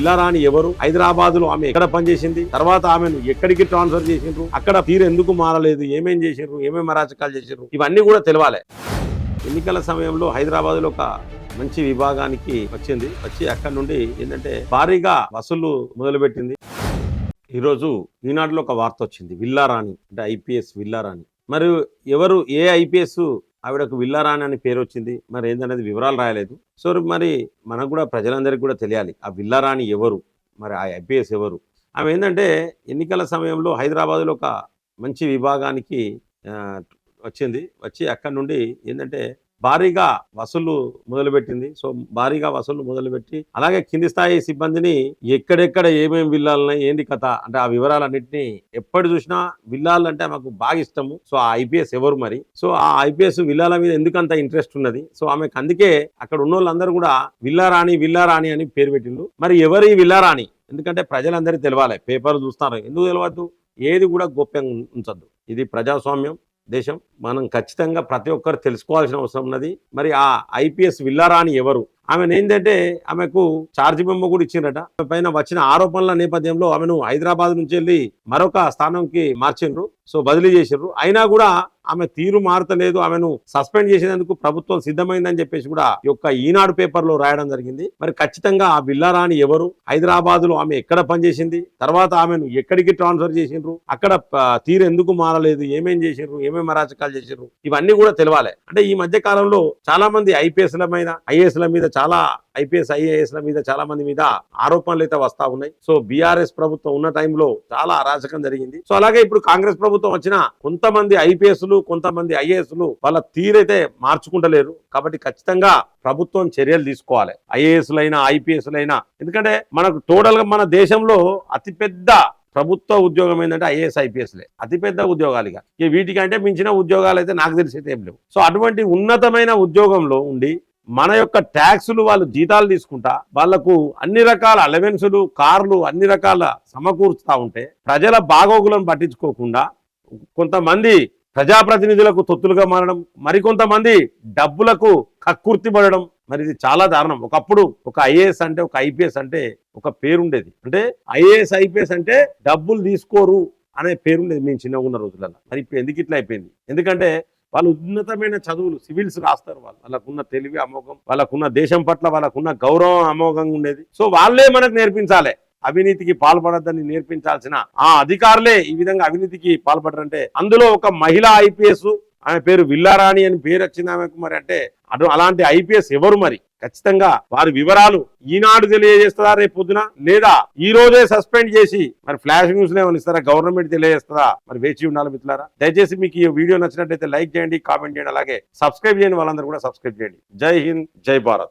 పిల్లారాణి ఎవరు? హైదరాబాద్లో ఆమె ఎక్కడ పనిచేసింది? తర్వాత ఆమెను ఎక్కడికి ట్రాన్స్ఫర్ చేసిండ్రు? అక్కడ తీరు ఎందుకు మారలేదు? ఏమేం చేసిండ్రు? ఏమేమి అరాచకాలు చేసిండ్రు? ఇవన్నీ కూడా తెలవాలి. ఎన్నికల సమయంలో హైదరాబాద్లో ఒక మంచి విభాగానికి వచ్చింది. వచ్చి అక్కడ నుండి ఏంటంటే భారీగా వసూలు మొదలుపెట్టింది. ఈరోజు ఈనాడులో ఒక వార్త వచ్చింది. విల్లారాణి అంటే ఐపీఎస్ విల్లారాణి. మరియు ఎవరు ఏ ఐపీఎస్ ఆవిడకు విల్లారాణి అని పేరు వచ్చింది మరి ఏందనేది వివరాలు రాయలేదు. సో మరి మనకు కూడా ప్రజలందరికీ కూడా తెలియాలి. ఆ విల్లారాణి ఎవరు? మరి ఆ ఐపీఎస్ ఎవరు? ఆమె ఏంటంటే ఎన్నికల సమయంలో హైదరాబాద్లో ఒక మంచి విభాగానికి వచ్చింది. వచ్చి అక్కడ నుండి ఏంటంటే భారీగా వసూలు మొదలుపెట్టింది. సో భారీగా వసూలు మొదలుపెట్టి అలాగే కింది స్థాయి సిబ్బందిని ఎక్కడెక్కడ ఏమేమి విల్లాలని ఏంది కథ అంటే ఆ వివరాలన్నింటినీ ఎప్పటి చూసినా విల్లాలంటే మాకు బాగా ఇష్టము. సో ఆ ఐపీఎస్ ఎవరు మరి? సో ఆ ఐపీఎస్ విల్లాల మీద ఎందుకంత ఇంట్రెస్ట్ ఉన్నది? సో ఆమెకు అందుకే అక్కడ ఉన్న వాళ్ళందరూ కూడా విల్లారాణి విల్లారాణి అని పేరు పెట్టిండ్రు. మరి ఎవరి విల్లారాణి? ఎందుకంటే ప్రజలందరికీ తెలవాలి. పేపర్ చూస్తారు. ఎందుకు తెలియవద్దు ఏది కూడా గోప్యంగా ఉంచద్దు. ఇది ప్రజాస్వామ్యం. దేశం. మనం ఖచ్చితంగా ప్రతి ఒక్కరు తెలుసుకోవాల్సిన అవసరం ఉన్నది. మరి ఆ ఐపీఎస్ విల్లారాని ఎవరు? ఆమెను ఏంటంటే ఆమెకు చార్జి బొమ్మ కూడా ఇచ్చిండ్రట. ఆమె పైన వచ్చిన ఆరోపణల నేపథ్యంలో ఆమెను హైదరాబాద్ నుంచి వెళ్ళి మరొక స్థానంకి మార్చిండ్రు. సో బదిలీ చేసిండ్రు. అయినా కూడా ఆమె తీరు మారతలేదు ఆమెను సస్పెండ్ చేసేందుకు ప్రభుత్వం సిద్ధమైందని చెప్పేసి కూడా ఈ యొక్క ఈనాడు పేపర్లో రాయడం జరిగింది. మరి ఖచ్చితంగా ఆ బిల్లారాణి ఎవరు? హైదరాబాద్లో ఆమె ఎక్కడ పనిచేసింది? తర్వాత ఆమెను ఎక్కడికి ట్రాన్స్ఫర్ చేసిండ్రు? అక్కడ తీరు ఎందుకు మారలేదు? ఏమేం చేసిండ్రు? ఏమేమి అరాచకాలు చేసిండ్రు? ఇవన్నీ కూడా తెలవాలి. అంటే ఈ మధ్య కాలంలో చాలా మంది ఐపీఎస్ల మీద ఐఏఎస్ల మీద చాలా ఐపీఎస్ ఐఏఎస్ల ల మీద చాలా మంది మీద ఆరోపణలు అయితే వస్తా ఉన్నాయి. సో బీఆర్ఎస్ ప్రభుత్వం ఉన్న టైంలో చాలా అరాచకం జరిగింది. సో అలాగే ఇప్పుడు కాంగ్రెస్ ప్రభుత్వం వచ్చిన కొంతమంది ఐపీఎస్లు కొంతమంది ఐఏఎస్లు వాళ్ళ తీరైతే మార్చుకుంటలేరు. కాబట్టి ఖచ్చితంగా ప్రభుత్వం చర్యలు తీసుకోవాలి. ఐఏఎస్ ఐపీఎస్లైనా. లైనా ఎందుకంటే మనకు టోటల్గా మన దేశంలో అతిపెద్ద ప్రభుత్వ ఉద్యోగం ఏంటంటే ఐఏఎస్ ఐపీఎస్లే. అతిపెద్ద ఉద్యోగాలు ఇక ఇక వీటికంటే మించిన ఉద్యోగాలు అయితే నాకు తెలిసి అయితే ఏం లేవు. సో అటువంటి ఉన్నతమైన ఉద్యోగంలో ఉండి మన యొక్క ట్యాక్సులు వాళ్ళు జీతాలు తీసుకుంటా వాళ్ళకు అన్ని రకాల అలవెన్సులు కార్లు అన్ని రకాల సమకూర్చుతా ఉంటే ప్రజల బాగోగులను పట్టించుకోకుండా కొంతమంది ప్రజాప్రతినిధులకు తొత్తులుగా మారడం మరికొంతమంది డబ్బులకు కక్కుర్తి పడడం మరి ఇది చాలా దారుణం. ఒకప్పుడు ఒక ఐఏఎస్ అంటే ఒక ఐపీఎస్ అంటే ఒక పేరుండేది. అంటే ఐఏఎస్ ఐపీఎస్ అంటే డబ్బులు తీసుకోరు అనే పేరుండేది మేము చిన్నగా ఉన్న రోజులలో మరి ఇప్పుడు ఎందుకు ఇట్లా అయిపోయింది? ఎందుకంటే వాళ్ళు ఉన్నతమైన చదువులు సివిల్స్ రాస్తారు వాళ్ళు. వాళ్ళకున్న తెలివి అమోఘం వాళ్ళకున్న దేశం పట్ల వాళ్ళకున్న గౌరవం అమోఘంగా ఉండేది. సో వాళ్ళే మనకు నేర్పించాలి. అవినీతికి పాల్పడద్దని నేర్పించాల్సిన ఆ అధికారులే ఈ విధంగా అవినీతికి పాల్పడరంటే అందులో ఒక మహిళా ఐపీఎస్ ఆమె పేరు విల్లారాణి అని పేరు వచ్చింది ఆమెకు మరి అంటే అటు అలాంటి ఐపీఎస్ ఎవరు మరి? ఖచ్చితంగా వారి వివరాలు ఈనాడు తెలియజేస్తుందా రేపు పొద్దున? లేదా ఈ రోజే సస్పెండ్ చేసి మరి ఫ్లాష్ న్యూస్లో ఏమైనా ఇస్తారా? గవర్నమెంట్ తెలియజేస్తుందా? మరి వేచి ఉండాలి మిత్రులారా. దయచేసి మీకు ఈ వీడియో నచ్చినట్లయితే లైక్ చేయండి కామెంట్ చేయండి అలాగే సబ్స్క్రైబ్ చేయండి వాళ్ళందరూ కూడా సబ్స్క్రైబ్ చేయండి. జై హింద్ జై భారత్.